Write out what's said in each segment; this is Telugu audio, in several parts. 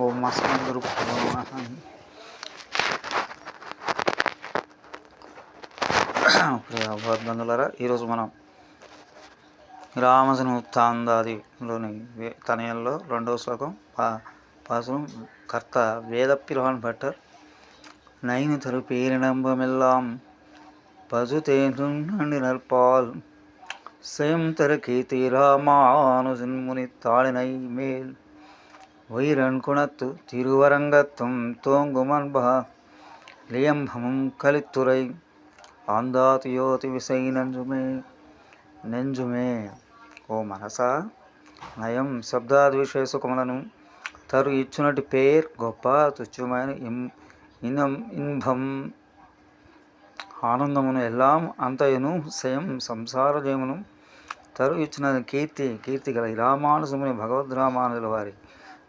ఓం అస్మద్ గురు బంధువులరా ఈరోజు మనం రామజను తాందాదిలోని వే- తనయంలో రెండవ శ్లోకం పా పాసురం కర్త వేదపిరాన్ భట్టర్ నైను తరు పేరినంబమెల్లాం பசுதேனுண்டி நற்பால் செயம் தர கீர்த்தி ராமானுஜன் முனி தாளினை மேல் வைரன் குணத்து திருவரங்கத்தும் தோங்கும் அன்பா லியம்பமும் கலித்துறை ఆందాతు యోతి విసై నంజుమే నెంజుమే ఓ మనసా నయం శబ్దాది విషయ సుఖములను తరు ఇచ్చునటి పేర్ గొప్ప తుచ్చమైన ఇం ఇనం ఇన్భం ఆనందమును ఎల్లాం అంతయును సయం సంసార జయమును తరు ఇచ్చిన కీర్తి కీర్తి గల రామానుజముని భగవద్ రామానుజుల వారి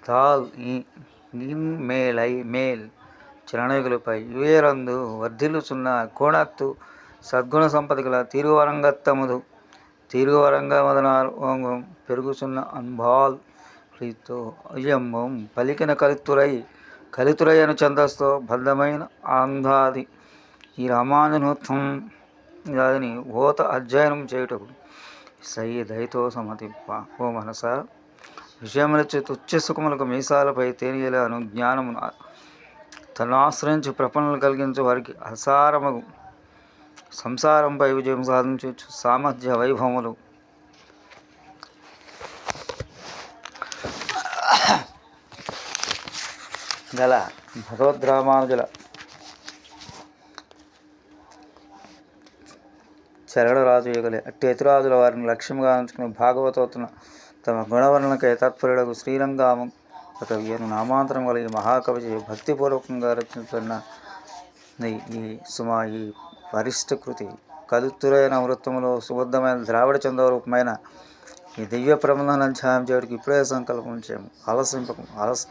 తాల్ ఈ ఇన్ ఐ మేల్ చిరణయుగులపై యుయరందు వర్ధిల్లుచున్న కోణత్తు సద్గుణ సంపద గల తిరువరంగత్తముదు తిరువరంగమదనారు పెరుగుచున్న అన్బాల్ ప్రీతో అయ్యంబం పలికిన కలితురై కలితురై అను ఛందస్తో బద్ధమైన ఆంధాది. ఈ రామానుత్వం దానిని ఓత అధ్యయనం చేయుటకు సయ్యి దయతో సమతిప్ప ఓ మనస విషయములచే తుచ్చ సుఖములకు మీసాలపై తేనియలను. జ్ఞానమును తను ఆశ్రయించి ప్రపణలు కలిగించే వారికి అసారము సంసారంపై విజయం సాధించవచ్చు. సామర్థ్య వైభవములు. గల భగవద్రామానుజుల చరణరాజు యుగలే అట్టి ఎతురాజుల వారిని లక్ష్యంగా ఉంచుకుని భాగవతోత్తున తమ గుణవర్ణనకై తత్పరుడకు శ్రీరంగామం. ఒక వీరు నామాంతరం కలిగి మహాకవి భక్తిపూర్వకంగా రచించుతున్న ఈ- సుమా ఈ వరిష్ఠ కృతి. కలుత్తురైన వృత్తములో సుబద్ధమైన ద్రావిడ చంద్రరూపమైన ఈ దివ్య ప్రబంధన ధ్యానం చేయడానికి ఇప్పుడే సంకల్పం చేయము ఆలస్యంపకం ఆలస్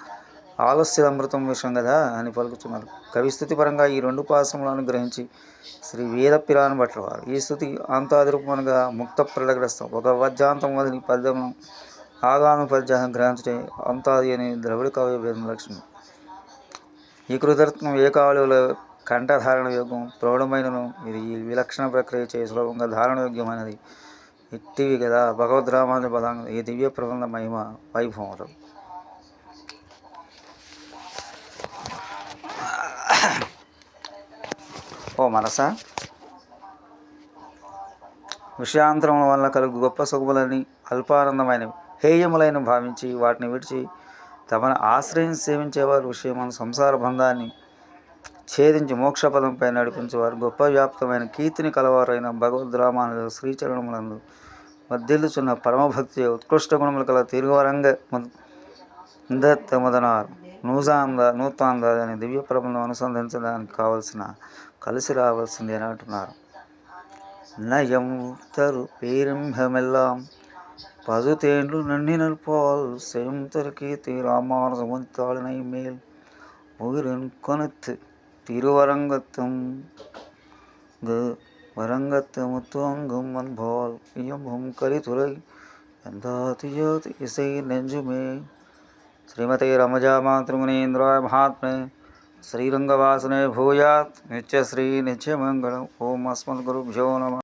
ఆలస్య అమృతం విషయం కదా అని పలుకుతున్నారు. కవిస్థుతి పరంగా ఈ రెండు పాసములను గ్రహించి శ్రీ వేద పిరాన్ వారు ఈ స్థుతి అంతాదిరూపముగా ముక్త ప్రడగ్రస్తం ఒక వజ్రాంతం వదిలి పద్యమును ఆగామి పద్యాన్ని గ్రహించే అంతాది అని ద్రవిడ కవి భేదం లక్ష్మి. ఈ కృతత్వం ఏ కావలిలో కంఠధారణ యోగం ప్రౌఢమైనను ఇది ఈ విలక్షణ ప్రక్రియ చే సులభంగా ధారణ యోగ్యమైనది ఇట్టివి కదా భగవద్ రామాను ఈ దివ్య ప్రబంధ మహిమ వైభవం ఓ మనసా విషయాంతరముల వల్ల కలుగు గొప్ప సుఖములని అల్పానందమైనవి హేయములైన భావించి వాటిని విడిచి తమను ఆశ్రయించి సేవించేవారు విషయమైన సంసార బంధాన్ని ఛేదించి మోక్షపదంపై నడిపించేవారు గొప్ప వ్యాప్తమైన కీర్తిని కలవారైన భగవద్ రామానుజ శ్రీచరణములందు వర్ధిల్లుచున్న పరమభక్తి ఉత్కృష్ట గుణములు కల తిరువరంగ మొదనారు నూజాంద నూతాంద అనే దివ్య ప్రబంధం అనుసంధించడానికి కావలసిన కలిసి రావాల్సింది అని అంటున్నారు నయం తరు పేరింభమెల్లాం పదుతేండ్లు నన్నినల్ పాల్ సెయం తరకీతి రామానుజముతాళినై மேல் உயிரின் கொனத்து திருவரங்கத்தும் வரங்கத்து முத்துவங்கும் அன்பால் இயம்பும் கலித்துறை எந்தாதியோதி இசை நெஞ்சுமே శ్రీమతే రమజామాతృమునీంద్రాయ మహాత్మే శ్రీరంగవాసనే భూయాత్. నిత్యశ్రీ నిత్యమంగళం. ఓం అస్మద్గురుభ్యో నమ.